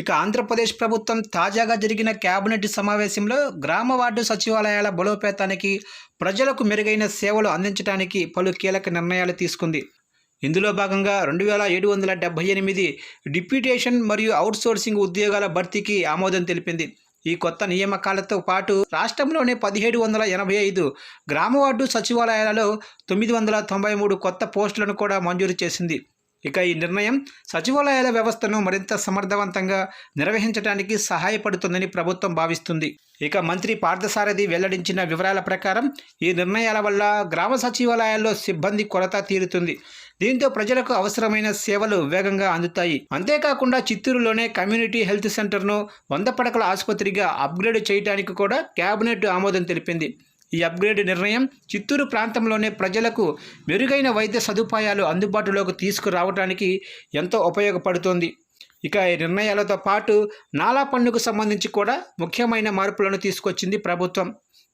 ఇక ఆంధ్రప్రదేశ్ ప్రభుత్వం తాజాగా జరిగిన కేబినెట్ సమావేశంలో గ్రామ వార్డు సచివాలయాల బలోపేతానికి ప్రజలకు మెరుగైన సేవలు అందించడానికి పలు కీలక నిర్ణయాలు తీసుకుంది. ఇందులో భాగంగా రెండు వేల ఏడు వందల డెబ్బై ఎనిమిది డిప్యూటేషన్ మరియు అవుట్సోర్సింగ్ ఉద్యోగాల భర్తీకి ఆమోదం తెలిపింది. ఈ కొత్త నియామకాలతో పాటు రాష్ట్రంలోని పదిహేడు వందల ఎనభై ఐదు గ్రామ వార్డు సచివాలయాలలో తొమ్మిది వందల తొంభై మూడు కొత్త పోస్టులను కూడా మంజూరు చేసింది. ఇక ఈ నిర్ణయం సచివాలయాల వ్యవస్థను మరింత సమర్థవంతంగా నిర్వహించడానికి సహాయపడుతుందని ప్రభుత్వం భావిస్తుంది. ఇక మంత్రి పార్థసారథి వెల్లడించిన వివరాల ప్రకారం ఈ నిర్ణయాల వల్ల గ్రామ సచివాలయాల్లో సిబ్బంది కొరత తీరుతుంది. దీంతో ప్రజలకు అవసరమైన సేవలు వేగంగా అందుతాయి. అంతేకాకుండా చిత్తూరులోనే కమ్యూనిటీ హెల్త్ సెంటర్ను వంద పడకల ఆసుపత్రిగా అప్గ్రేడ్ చేయడానికి కూడా కేబినెట్ ఆమోదం తెలిపింది. ఈ అప్గ్రేడ్ నిర్ణయం చిత్తూరు ప్రాంతంలోనే ప్రజలకు మెరుగైన వైద్య సదుపాయాలు అందుబాటులోకి తీసుకురావడానికి ఎంతో ఉపయోగపడుతోంది. ఇక ఈ నిర్ణయాలతో పాటు నాలా పన్నుకు సంబంధించి కూడా ముఖ్యమైన మార్పులను తీసుకొచ్చింది ప్రభుత్వం.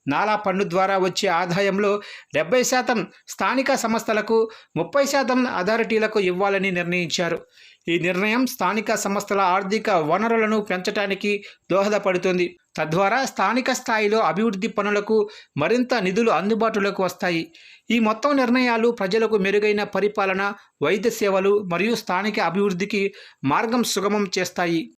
నాలా పన్ను ద్వారా వచ్చే ఆదాయంలో డెబ్బై శాతం స్థానిక సంస్థలకు ముప్పై శాతం అథారిటీలకు ఇవ్వాలని నిర్ణయించారు. ఈ నిర్ణయం స్థానిక సంస్థల ఆర్థిక వనరులను పెంచడానికి దోహదపడుతుంది. తద్వారా స్థానిక స్థాయిలో అభివృద్ధి పనులకు మరింత నిధులు అందుబాటులోకి వస్తాయి. ఈ మొత్తం నిర్ణయాలు ప్రజలకు మెరుగైన పరిపాలన వైద్య సేవలు మరియు స్థానిక అభివృద్ధికి మార్గం సుగమం చేస్తాయి.